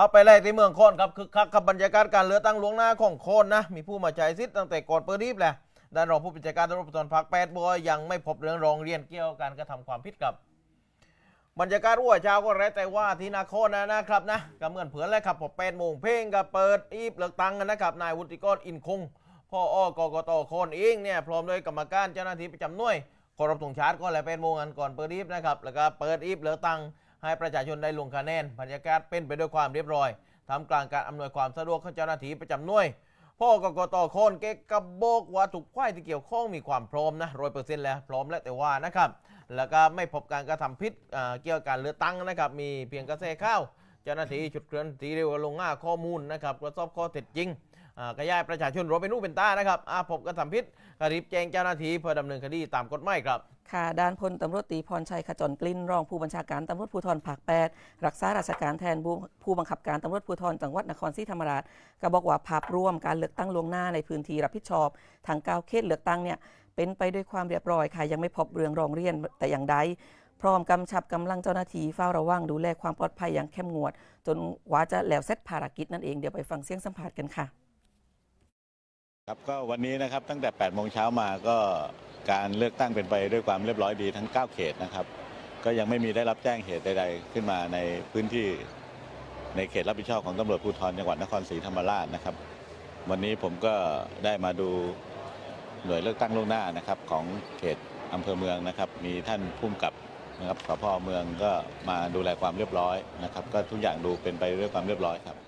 เอาไปไล่ที่เมืองโคนครับคึกคักกับบรรยากาศการเลือกตั้งหลวงหน้าของโคนนะ มีผู้มาใช้สิทธิ์ตั้งแต่ก่อนเปิดรีบแหละด้านรองผู้บัญชาการตำรวจภูธรภาคแปดบอยยังไม่พบเรื่องร้องเรียนเกี่ยวกับการกระทำความผิดกับบรรยากาศอ้วยเช้าก็แร้แต่ว่าที่นาโคนนะนะครับนะก็เหมือนเผื่อนเลยครับพอแปดโมงเพลงก็เปิดอีบเลือกตั้งกันนะครับนายวุฒิกรอินคงพ่ออ้อกกตโคนเองเนี่ยพร้อมด้วยกรรมการเจ้าหน้าที่ประจำหน่วยคารพธงชาติก็แหละเป็นโมงกันก่อนเปิดอีบนะครับแล้วก็เปิดอีบเลือกตั้ง ให้ประชาชนได้ลงคะแนนบรรยากาศเป็นไปด้วยความเรียบร้อยทำกลางการอำนวยความสะดวกของเจ้าหน้าที่ประจำหน่วยพ่อกกตโคนเก๊กกระโบกว่าถูกควายที่เกี่ยวข้องมีความพร้อมนะร้อยเปอร์เซ็นต์แล้วพร้อมแล้วแต่ว่านะครับ แล้วก็ไม่พบการกระทำผิดเกี่ยวกับการเลือกตั้งนะครับ มีเพียงกระแสข้าวเจ้าหน้าที่ชุดเคลื่อนที่เร็วลงง่าข้อมูลนะครับตรวจสอบข้อเท็จจริง กระยายประชาชนรู้เป็นรูเป็นตานะครับอาพบกระทำผิดกรีบแจ้งเจ้าหน้าที่เพื่อดำเนินคดีตามกฎหมายครับค่ะด้านพลตำรวจตีพรชัยขจรกลิ้นรองผู้บัญชาการตำรวจภูธรภาค8รักษาราชการแทนผู้บังคับการตำรวจภูธรจังหวัดนครศรีธรรมราชก็บอกว่าภาพรวมการเลือกตั้งล่วงหน้าในพื้นที่รับผิดชอบทาง9เขตเลือกตั้งเนี่ยเป็นไปด้วยความเรียบร้อยค่ะยังไม่พบเรื่องร้องเรียนแต่อย่างใดพร้อมกำชับกำลังเจ้าหน้าที่เฝ้าระวังดูแลความปลอดภัยอย่างเข้มงวด จนว่าจะแล้วเสร็จภารกิจนั่นเองเดี๋ยวไปฟังเสียงสัมภาษณ์กันค่ะ ครับก็วันนี้นะครับตั้งแต่ 8 โมงเช้ามาก็การเลือกตั้งเป็นไปด้วยความเรียบร้อยดีทั้ง 9 เขตนะครับ ก็ยังไม่มีได้รับแจ้งเหตุใดๆ ขึ้นมาในพื้นที่ในเขตรับผิดชอบของตำรวจภูธรจังหวัดนครศรีธรรมราชนะครับ วันนี้ผมก็ได้มาดูหน่วยเลือกตั้งล่วงหน้านะครับของเขตอำเภอเมืองนะครับ มีท่านผู้กำกับนะครับสพเมืองก็มาดูแลความเรียบร้อยนะครับ ก็ทุกอย่างดูเป็นไปด้วยความเรียบร้อยครับ